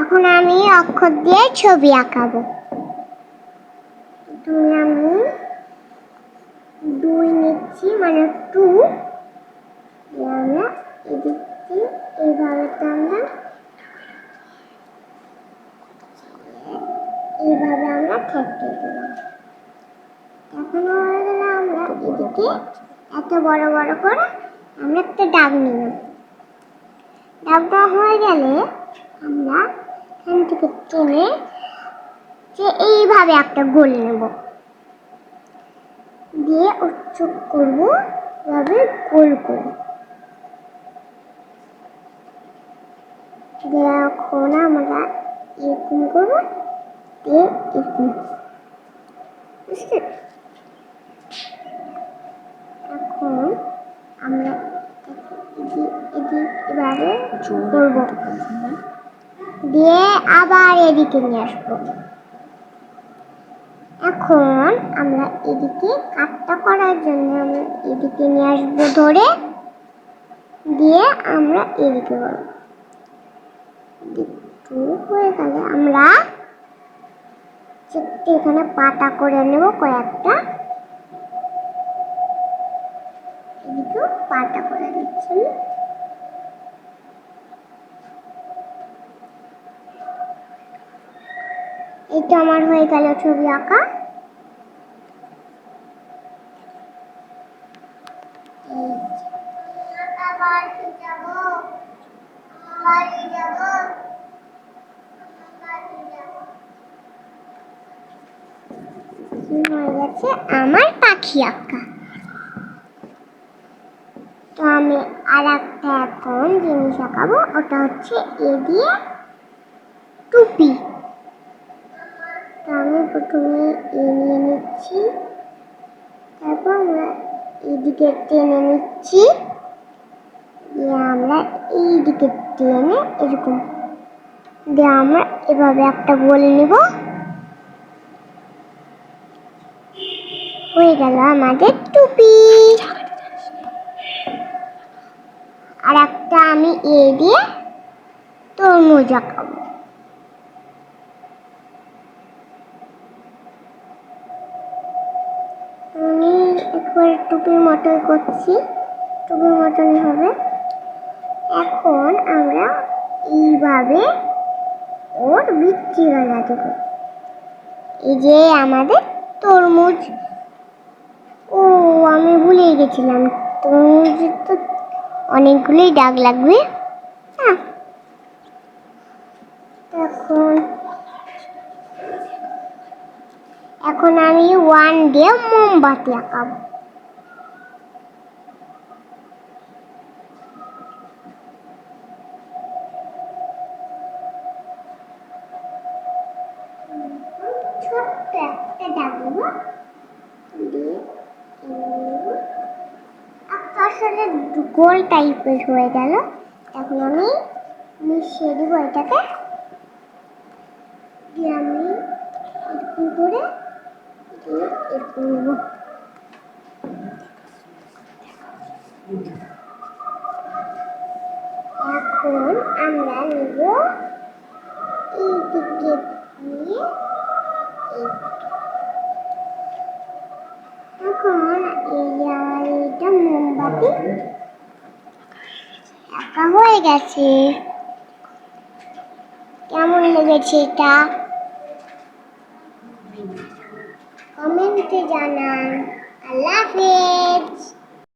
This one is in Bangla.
এখন আমি অক্ষর দিয়ে ছবি আঁকাবো। তুমি আমি, দুই নিচ্ছি মানে টু। আমরা এদিক দিয়ে এইভাবে টানলাম এইভাবে আমরা ঠেকিয়ে দিলাম। এখন হয়ে গেল আমরা এদিকে এত বড় বড় করে আমরা একটা ডাব নিলাম। ডাবটা হয়ে গেলে আমরা এখান থেকে টেনে যে এইভাবে একটা গোল নেব। দিয়ে ওর চোখ করব এভাবে গোল করে। এখন আমরা এরকম করব দিয়ে এরকম বুঝতে এখন আমরা এদিক এদিক এভাবে করব। দিয়ে আবার এদিকে নিয়ে আসব। এখন আমরা এদিকে কাটটা করার জন্য আমরা এদিকে নিয়ে আসব ধরে। দিয়ে আমরা এদিকে করব একটু হয়ে গেলে আমরা এখানে পাতা করে নেব কয়েকটা। এদিকেও পাতা করে দিচ্ছি। এটা আমার হয়ে গেল ছবি আঁকা। হয়ে গেছে আমার পাখি আঁকা। তো আমি আর একটা এখন জিনিস আঁকাবো? ওটা হচ্ছে এ দিয়ে টুপি। আমি প্রথমে এ নিয়ে নিচ্ছি। তারপর আমরা এদিকে টেনে নিচ্ছি। আমরা এইদিকে টেনে এরকম। দিয়ে আমরা এভাবে একটা বলে নেব। হয়ে গেল আমাদের টুপি। আর একটা আমি এ দিয়ে তরমুজ আঁকাবো আমি একবার টুপির মতোই করছি। টুপির মতনই হবে। এখন আমরা এইভাবে ওর বৃত্তি গলা দেবো এই যে আমাদের তরমুজ। ও, আমি ভুলেই গেছিলাম। তরমুজের তো অনেকগুলোই দাগ লাগবে। হ্যাঁ। এখন এখন আমি ওয়ান ডে মোমবাতি আঁকাবো ছোট্ট একটা দাগ দেবো দিয়ে এভাবে একটা গোল টাইপের হয়ে গেল। এখন আমি মিশিয়ে দিব এটাকে। দিয়ে আমি এরকম করে এরকম নেব। এখন আমরা নেব এই দিকে মোমবাতি আঁকা হয়ে গেছে। কেমন লেগেছে এটা? কমেন্টে জানান। আল্লাহ হাফেজ।